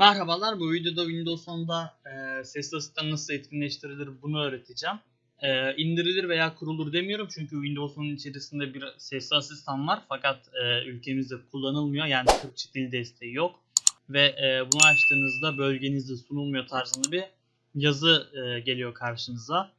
Merhabalar, bu videoda Windows 10'da e, sesli asistan nasıl etkinleştirilir bunu öğreteceğim. E, indirilir veya kurulur demiyorum çünkü Windows 10'un içerisinde bir sesli asistan var fakat e, ülkemizde kullanılmıyor yani Türkçe dil desteği yok. Ve e, bunu açtığınızda bölgenizde sunulmuyor tarzında bir yazı e, geliyor karşınıza.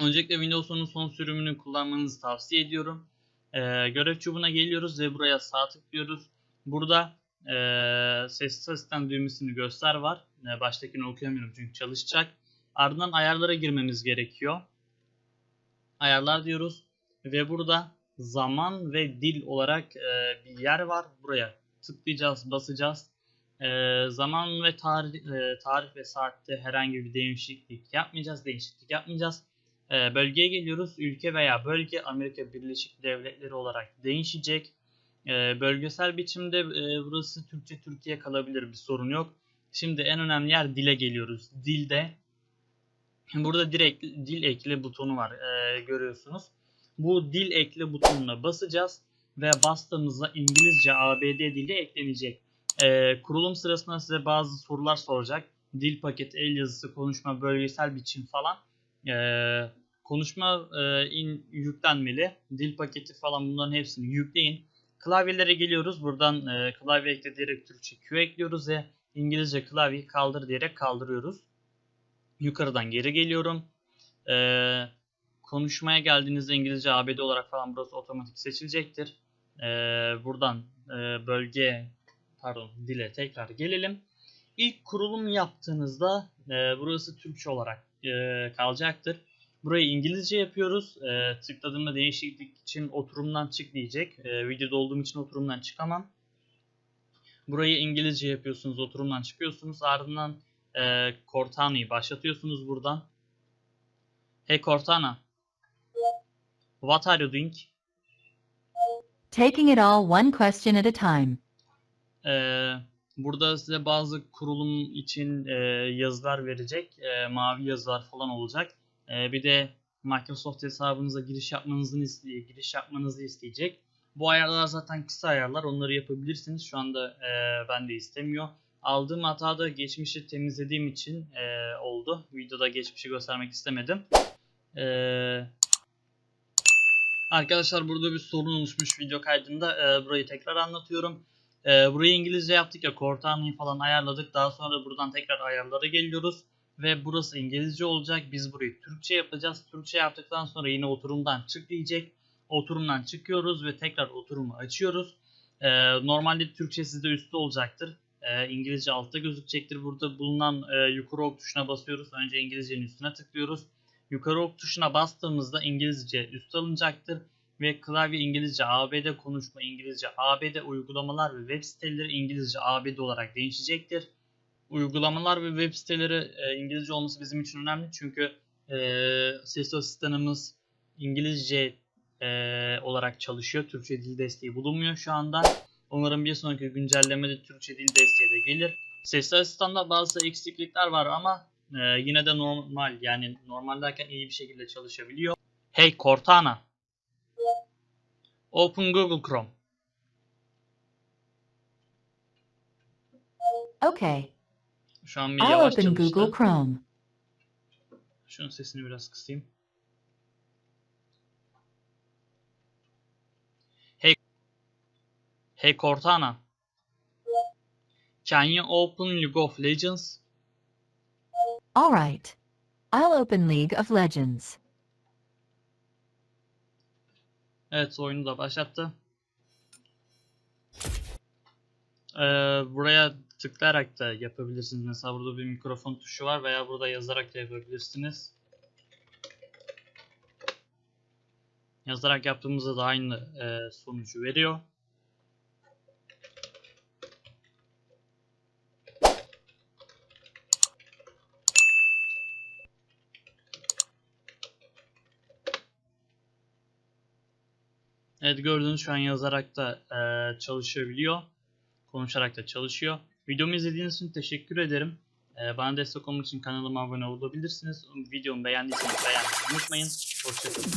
Öncelikle Windows 10'un son sürümünü kullanmanızı tavsiye ediyorum. E, görev çubuğuna geliyoruz ve buraya sağ tıklıyoruz. Burada e, sesli asistan düğmesini göster var. E, baştakini okuyamıyorum çünkü çalışacak. Ardından ayarlara girmemiz gerekiyor. Ayarlar diyoruz ve burada zaman ve dil olarak e, bir yer var. Buraya tıklayacağız, basacağız. E, zaman ve tarih, e, tarih ve saatte herhangi bir değişiklik yapmayacağız. Değişiklik yapmayacağız. E, bölgeye geliyoruz. Ülke veya bölge Amerika Birleşik Devletleri olarak değişecek. E, bölgesel biçimde e, burası Türkçe Türkiye kalabilir bir sorun yok. Şimdi en önemli yer dile geliyoruz. Dilde burada direkt dil ekle butonu var e, görüyorsunuz. Bu dil ekle butonuna basacağız ve bastığımızda İngilizce ABD dili eklenecek. E, kurulum sırasında size bazı sorular soracak. Dil paketi, el yazısı, konuşma, bölgesel biçim falan. Konuşma in, yüklenmeli. Dil paketi falan bunların hepsini yükleyin. Klavyelere geliyoruz. Buradan e, klavye ekle diyerek Türkçe Q ekliyoruz ve İngilizce klavyeyi kaldır diyerek kaldırıyoruz. Yukarıdan geri geliyorum. E, konuşmaya geldiğinizde İngilizce ABD olarak falan burası otomatik seçilecektir. E, buradan e, bölge pardon dile tekrar gelelim. İlk kurulum yaptığınızda e, burası Türkçe olarak e, kalacaktır. Burayı İngilizce yapıyoruz. E, tıkladığımda değişiklik için oturumdan çık diyecek. E, videoda olduğum için oturumdan çıkamam. Burayı İngilizce yapıyorsunuz. Oturumdan çıkıyorsunuz. Ardından e, Cortana'yı başlatıyorsunuz buradan. Hey Cortana. What are you doing? Taking it all one question at a time. Ee, burada size bazı kurulum için e, yazılar verecek. E, mavi yazılar falan olacak. E, bir de Microsoft hesabınıza giriş yapmanızı isteye, giriş yapmanızı isteyecek. Bu ayarlar zaten kısa ayarlar. Onları yapabilirsiniz. Şu anda e, ben de istemiyor. Aldığım hatada geçmişi temizlediğim için e, oldu. Videoda geçmişi göstermek istemedim. Eee Arkadaşlar burada bir sorun oluşmuş video kaydında. Ee, burayı tekrar anlatıyorum. Ee, burayı İngilizce yaptık ya Cortana'yı falan ayarladık. Daha sonra buradan tekrar ayarlara geliyoruz. Ve burası İngilizce olacak. Biz burayı Türkçe yapacağız. Türkçe yaptıktan sonra yine oturumdan çık diyecek. Oturumdan çıkıyoruz ve tekrar oturumu açıyoruz. Ee, normalde Türkçe sizde üstte olacaktır. Ee, İngilizce altta gözükecektir. Burada bulunan e, yukarı ok tuşuna basıyoruz. Önce İngilizcenin üstüne tıklıyoruz. Yukarı ok tuşuna bastığımızda İngilizce üst alınacaktır ve klavye İngilizce ABD konuşma İngilizce ABD uygulamalar ve web siteleri İngilizce ABD olarak değişecektir. Uygulamalar ve web siteleri e, İngilizce olması bizim için önemli çünkü e, sesli asistanımız İngilizce e, olarak çalışıyor. Türkçe dil desteği bulunmuyor şu anda. Umarım bir sonraki güncellemede Türkçe dil desteği de gelir. Sesli asistanda bazı eksiklikler var ama ee, yine de normal yani normaldeyken iyi bir şekilde çalışabiliyor. Hey Cortana. Open Google Chrome. Okay, Şu an bir I'll yavaş open çalıştı. Google Chrome. Şunun sesini biraz kısayım. Hey Hey Cortana. Can you open League of Legends? All right. I'll open League of Legends. Evet oyunu da başlattı. Ee, buraya tıklayarak da yapabilirsiniz. Mesela burada bir mikrofon tuşu var veya burada yazarak da yapabilirsiniz. Yazarak yaptığımızda da aynı e, sonucu veriyor. Evet gördüğünüz şu an yazarak da e, çalışabiliyor. Konuşarak da çalışıyor. Videomu izlediğiniz için teşekkür ederim. E, bana destek olmak için kanalıma abone olabilirsiniz. Videomu beğendiyseniz beğenmeyi unutmayın. Hoşçakalın.